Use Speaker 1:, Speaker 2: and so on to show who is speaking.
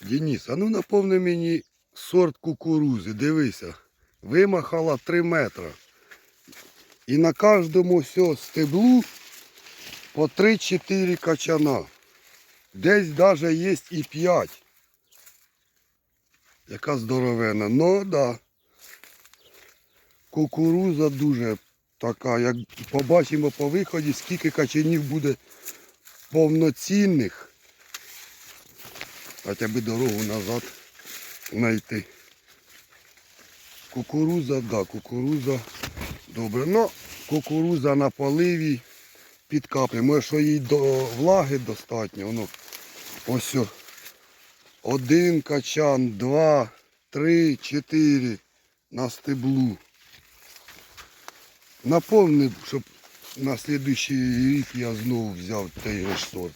Speaker 1: Денис, а ну наповни мені сорт кукурузи, дивися. Вимахала 3 метри. І на кожному стеблу по 3-4 качана. Десь навіть є і 5. Яка здоровена. Ну да. Кукуруза дуже така. Як побачимо по виході, скільки качанів буде повноцінних. Хоча б дорогу назад знайти. Кукуруза, да, кукуруза. Добре. Ну, кукуруза на поливі під каплі. Може, що їй до влаги достатньо. Воно ось. о. Один качан, два, три, чотири на стеблу. Наповни, щоб на слідуючий рік я знову взяв той ж сорт.